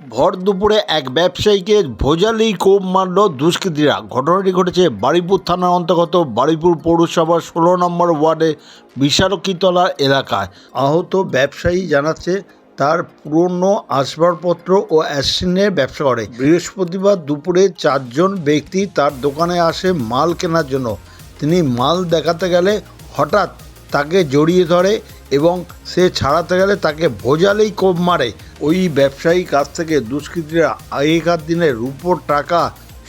ভর দুপুরে এক ব্যবসায়ীকে ভোজালি কোপ মারল দুষ্কৃতীরা। ঘটনাটি ঘটেছে বারুইপুর থানার অন্তর্গত বারুইপুর পৌরসভার ষোলো নম্বর ওয়ার্ডে বিশালক্ষীতলা এলাকায়। আহত ব্যবসায়ী জানাচ্ছে, তার পুরনো আসবাবপত্র ও অ্যাসিনের ব্যবসা করে। বৃহস্পতিবার দুপুরে চারজন ব্যক্তি তার দোকানে আসে মাল কেনার জন্য। তিনি মাল দেখাতে গেলে হঠাৎ তাকে জড়িয়ে ধরে এবং সে ছাড়াতে গেলে তাকে ভোজালেই কোপ মারে। ওই ব্যবসায়ী কাছ থেকে দুষ্কৃতীরা আগেকার দিনে রুপোর টাকা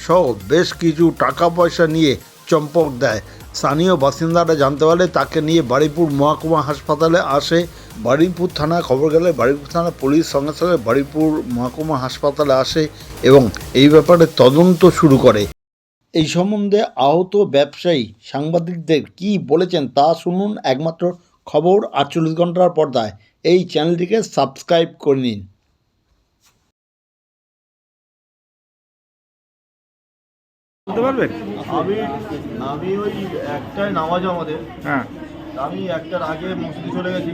সহ বেশ কিছু টাকা পয়সা নিয়ে চম্পক দেয়। স্থানীয় বাসিন্দারা জানতে পারলে তাকে নিয়ে বারুইপুর মহকুমা হাসপাতালে আসে। বারুইপুর থানা খবর গেলে বারুইপুর থানা পুলিশ সঙ্গে সঙ্গে বারুইপুর মহকুমা হাসপাতালে আসে এবং এই ব্যাপারে তদন্ত শুরু করে। এই সম্বন্ধে আহত ব্যবসায়ী সাংবাদিকদের কি বলেছেন তা শুনুন। একমাত্র খবর আটচল্লিশ ঘণ্টার পর্দায়। এই চ্যানেলটিকে সাবস্ক্রাইব করে নিন। বলতে পারবেন? আমি আমি ওই একটায় নামাজ আমাদের। হ্যাঁ। আমি একটার আগে মসজিদে চলে গেছি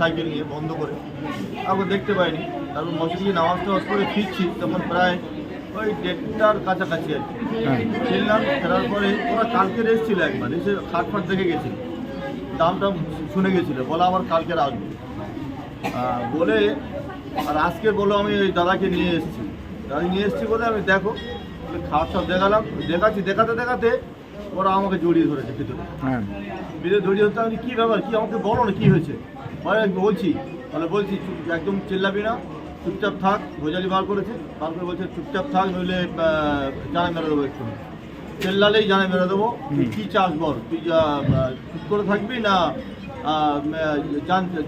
সাইকেল নিয়ে বন্ধ করে। আমাকে দেখতে পাইনি। তারপর মসজিদে নামাজ টামাজ করে ফিরছি তখন প্রায় ওই দেড়টার কাছাকাছি আর কি। হ্যাঁ। ফিরলাম ফেরার পরে ওরা কালকে এসেছিল একবার এসে খাট ফাট দেখে গেছিল দাম টাম শুনে গেছিল বলে আমার কালকের আসবে। বলে আর আজকে বলো আমি ওই দাদাকে নিয়ে এসেছি। দাদা নিয়ে এসেছি বলে আমি দেখো খাট সব দেখালাম। দেখাচ্ছি দেখাতে দেখাতে ওরা আমাকে জড়িয়ে ধরেছে ভিতরে। হ্যাঁ। ভিতরে জড়িয়ে ধরতে আমি কী ব্যাপার কি আমাকে বলো না কী হয়েছে? বলছি তাহলে বলছি একদম চিল্লাবি না চুপচাপ থাক ভোজালি বার করেছে বার করে বলছে চুপচাপ থাক নইলে জানা মেরে দেবো একটু চেল্লালেই জানে মেরে দেবো কী চাস বল? তুই চুপ করে থাকবি না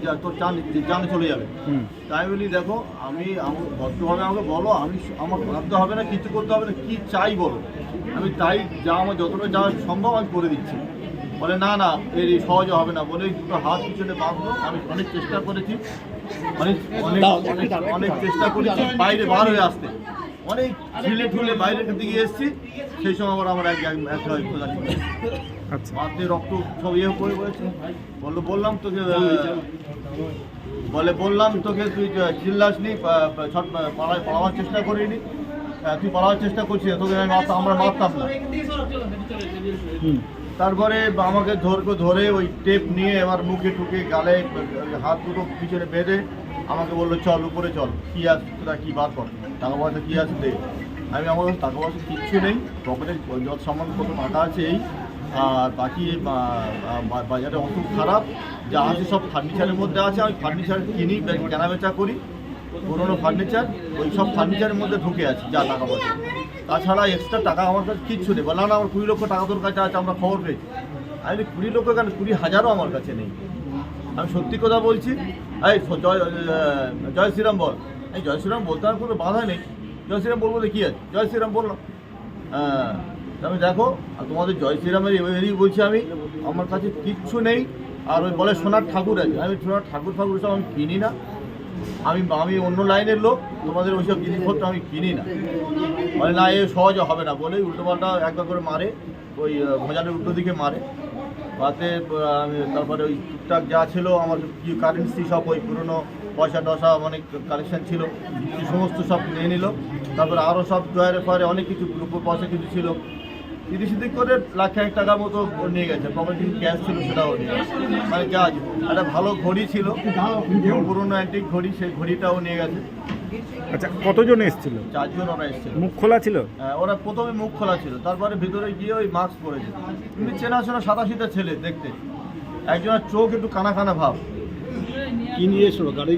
যা- তোর জান জানে চলে যাবে। হুম। তাই বলি দেখো আমি ভদ্রভাবে আমাকে বলো আমি আমার ভাবতে হবে না কিছু করতে হবে না কি চাই বলো। আমি তাই যা আমার যতটা যা সম্ভব আমি করে দিচ্ছি। বলে না না এর সহজে হবে না। বলে দুটো হাত পিছনে বাঁধলো আমি অনেক চেষ্টা করেছি অনেক অনেক অনেক অনেক চেষ্টা করেছি বাইরে বার হয়ে আসতে। অনেক ঠুলে ঠুলে বাইরের দিকে এসেছি। সেই সময় আবার আমার এক ছিল। আচ্ছা। রক্ত সব ইয়ে করে পড়েছে। বলল বললাম তোকে বলে বললাম তোকে তুই চিল্লাস নি ছট পাড়ায় পালাবার চেষ্টা করিনি। তুই পালাবার চেষ্টা করছিস তোকে আমরা মারতাম না। তারপরে আমাকে ধরকে ধরে ওই টেপ নিয়ে এবার মুখে টুকে গালে হাত দুটো পিছনে বেঁধে আমাকে বলল, চল, উপরে চল। কী আছে তোরা কী বার কর? টাকা পয়সা কী আছে দে। আমি আমার কাছে টাকা পয়সা কিচ্ছু নেই। পকেটে যত সামান কত টাকা আছে এই, আর বাকি বাজারে অত খারাপ। যা আছে সব ফার্নিচারের মধ্যে আছে। আমি ফার্নিচার কিনি, বে- কেনা বেচা করি। পুরোনো ফার্নিচার ওই সব ফার্নিচারের মধ্যে ঢুকে আছে, যা টাকা পয়সা। তাছাড়া এক্সট্রা টাকা আমার কাছে কিচ্ছু নেই। বললাম, না, আমার কুড়ি লক্ষ টাকা তোর কাছে আছে, আমরা খবর পেয়েছি। আমি কুড়ি লক্ষ কেন? কুড়ি হাজারও আমার কাছে নেই। আমি সত্যি কথা বলছি। এই জয় জয় শ্রীরাম বল। এই, জয় শ্রীরাম বলতে আমার কোনো বাধা নেই। জয় শ্রীরাম বলব কী আছে? জয় শ্রীরাম বললাম। হ্যাঁ আমি দেখো, আর তোমাদের জয় শ্রীরামের এবারেই বলছি আমি, আমার কাছে কিচ্ছু নেই। আর ওই বলে সোনার ঠাকুর আছে। আমি সোনার ঠাকুর ঠাকুর সব আমি কিনি না। আমি আমি অন্য লাইনের লোক, তোমাদের ওইসব জিনিসপত্র আমি কিনি না। মানে না, এ সহজে হবে না বলে উল্টোপাল্টা একবার করে মারে। ওই ভোজানের উল্টো দিকে মারে। তাতে আমি তারপরে ওই টুকটাক যা ছিল আমার কি কারেন্সি সব ওই পুরনো পয়সা টসা অনেক কালেকশন ছিল সেই সমস্ত সব নিয়ে নিল। তারপরে আরও সব ডয়ারে পরে অনেক কিছু রূপোর পয়সা কিছু ছিল। তিরিশ দিক করে লাখ এক টাকা মতো নিয়ে গেছে পকেট কিছু ক্যাশ ছিল সেটাও নিয়ে মানে যা একটা ভালো ঘড়ি ছিল পুরনো অ্যান্টিক ঘড়ি সেই ঘড়িটাও নিয়ে গেছে। আচ্ছা কতজন এসেছিল? চারজন ওরা এসেছিল। মুখ খোলা ছিল? হ্যাঁ, ওরা প্রথমে মুখ খোলা ছিল। তারপরে ভিতরে গিয়ে ওই মাস্ক পরেছে কিন্তু চেনাশোনা সাদা সিধা ছেলে দেখতে। একজনের চোখ একটু কানা কানা ভাব। কি নিয়ে এসলো গাড়ি?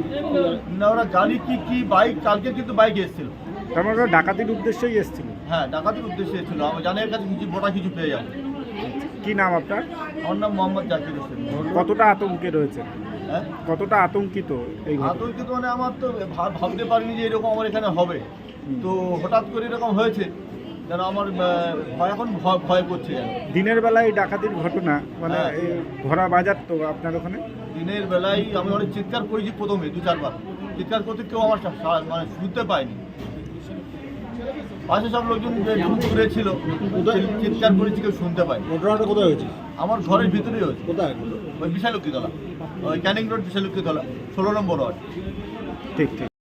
না ওরা গাড়ি কি কি বাইক কালকে কিন্তু বাইক এসেছিল। তার মানে ওরা ডাকাতির উদ্দেশ্যেই এসেছিল? হ্যাঁ ডাকাতির উদ্দেশ্যে এসেছিল। আমার জানের কাছে কিছু মোটা কিছু পেয়ে যাব। কি নাম আপনার? আমার নাম মোহাম্মদ জাকির হোসেন। কতটা আতঙ্কে রয়েছে? কতটা আতঙ্কিত এই আতঙ্কিত মানে আমার তো ভাবতে পারিনি যে এরকম আমার এখানে হবে। তো হঠাৎ করে এরকম হয়েছে যেন আমার ভয় এখন ভয় ভয় করছে দিনের বেলায় ডাকাতির ঘটনা মানে হ্যাঁ। এই ভরা বাজার তো আপনার ওখানে? দিনের বেলায় আমি অনেক চিৎকার করেছি প্রথমে দু চারবার। চিৎকার করতে কেউ আমার মানে শুনতে পায়নি। পাশে সব লোকজন যে দূরে ছিল চিৎকার করেছি কেউ শুনতে পায়নি। ঘটনাটা কোথায় হয়েছে? আমার ঘরের ভিতরেই হয়েছে। কোথায়? ওই বিশালক্ষীতলা ওই ক্যানিং রোড বিশালক্ষীতলা ষোলো নম্বর ওয়ার্ড। ঠিক ঠিক।